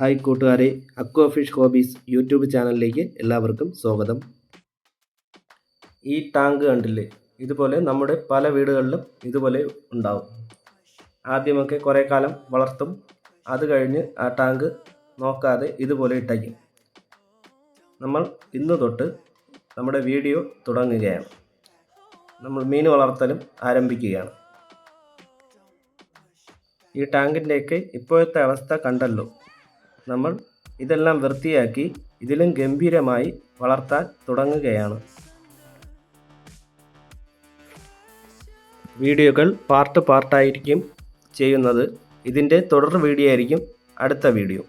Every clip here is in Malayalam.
ഹായ് കൂട്ടുകാരെ അക്വ ഫിഷ് ഹോബീസ് യൂട്യൂബ് ചാനലിലേക്ക് എല്ലാവർക്കും സ്വാഗതം. ഈ ടാങ്ക് കണ്ടില്ലേ? ഇതുപോലെ നമ്മുടെ പല വീടുകളിലും ഇതുപോലെ ഉണ്ടാവും. ആദ്യമൊക്കെ കുറേ കാലം വളർത്തും. അത് കഴിഞ്ഞ് ആ ടാങ്ക് നോക്കാതെ ഇതുപോലെ ഇട്ടയ്ക്കും നമ്മൾ ഇന്ന് തൊട്ട് നമ്മുടെ വീഡിയോ തുടങ്ങുകയാണ്. നമ്മൾ മീൻ വളർത്തലും ആരംഭിക്കുകയാണ്. ഈ ടാങ്കിന്റെയൊക്കെ ഇപ്പോഴത്തെ അവസ്ഥ കണ്ടല്ലോ. നമ്മൾ ഇതെല്ലാം വൃത്തിയാക്കി ഇതിലും ഗംഭീരമായി വളർത്താൻ തുടങ്ങുകയാണ്. വീഡിയോകൾ പാർട്ട് പാർട്ടായിരിക്കും ചെയ്യുന്നത്. ഇതിന്റെ തുടർ വീഡിയോ ആയിരിക്കും അടുത്ത വീഡിയോ.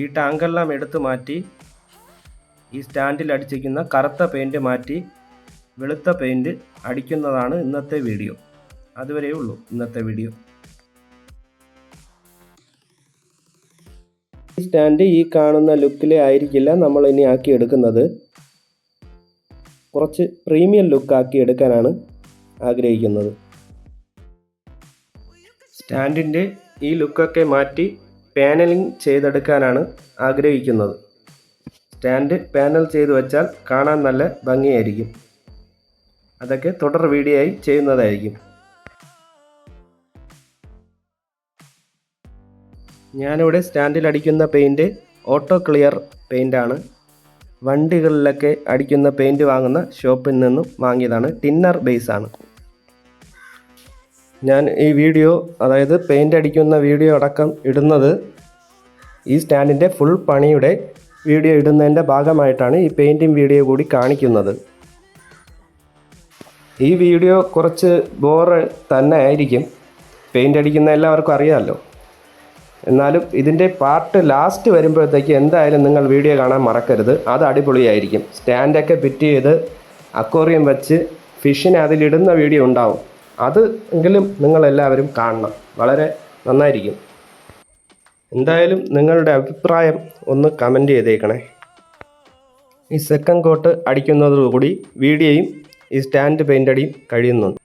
ഈ ടാങ്കെല്ലാം എടുത്തു മാറ്റി ഈ സ്റ്റാൻഡിൽ അടിച്ചിരിക്കുന്ന കറുത്ത പെയിന്റ് മാറ്റി വെളുത്ത പെയിന്റ് അടിക്കുന്നതാണ് ഇന്നത്തെ വീഡിയോ. അതുവരെയേ ഉള്ളൂ ഇന്നത്തെ വീഡിയോ. സ്റ്റാൻഡ് ഈ കാണുന്ന ലുക്കിലെ ആയിരിക്കില്ല നമ്മൾ ഇനി ആക്കി എടുക്കുന്നത്. കുറച്ച് പ്രീമിയം ലുക്ക് ആക്കി എടുക്കാനാണ് ആഗ്രഹിക്കുന്നത്. സ്റ്റാൻഡിന്റെ ഈ ലുക്കൊക്കെ മാറ്റി പാനലിംഗ് ചെയ്തെടുക്കാനാണ് ആഗ്രഹിക്കുന്നത്. സ്റ്റാൻഡ് പാനൽ ചെയ്തു വച്ചാൽ കാണാൻ നല്ല ഭംഗിയായിരിക്കും. അതൊക്കെ തുടർ വീഡിയോ ആയി ചെയ്യുന്നതായിരിക്കും. ഞാനിവിടെ സ്റ്റാൻഡിൽ അടിക്കുന്ന പെയിന്റ് ഓട്ടോ ക്ലിയർ പെയിന്റാണ് വണ്ടികളിലൊക്കെ അടിക്കുന്ന പെയിന്റ് വാങ്ങുന്ന ഷോപ്പിൽ നിന്നും വാങ്ങിയതാണ്. ടിന്നർ ബേസ് ആണ് ഞാൻ ഈ വീഡിയോ അതായത് പെയിന്റ് അടിക്കുന്ന വീഡിയോ അടക്കം ഇടുന്നത് ഈ സ്റ്റാൻഡിന്റെ ഫുൾ പണിയുടെ വീഡിയോ ഇടുന്നതിന്റെ ഭാഗമായിട്ടാണ് ഈ പെയിന്റിങ് വീഡിയോ കൂടി കാണിക്കുന്നത്. ഈ വീഡിയോ കുറച്ച് ബോറ് തന്നെ ആയിരിക്കും. പെയിന്റ് അടിക്കുന്ന എല്ലാവർക്കും അറിയാമല്ലോ. എന്നാലും ഇതിന്റെ പാർട്ട് ലാസ്റ്റ് വരുമ്പോഴത്തേക്ക് എന്തായാലും നിങ്ങൾ വീഡിയോ കാണാൻ മറക്കരുത്. അത് അടിപൊളിയായിരിക്കും. സ്റ്റാൻഡൊക്കെ ഫിറ്റ് ചെയ്ത് അക്വോറിയം വെച്ച് ഫിഷിനെ അതിലിടുന്ന വീഡിയോ ഉണ്ടാവും. അത് എങ്കിലും നിങ്ങളെല്ലാവരും കാണണം. വളരെ നന്നായിരിക്കും. എന്തായാലും നിങ്ങളുടെ അഭിപ്രായം ഒന്ന് കമന്റ് ചെയ്തേക്കണേ. ഈ സെക്കൻഡ് കോട്ട് അടിക്കുന്നതോടുകൂടി വീഡിയോയും ഈ സ്റ്റാൻഡ് പെയിന്റ് അടിയും കഴിയുന്നുണ്ട്.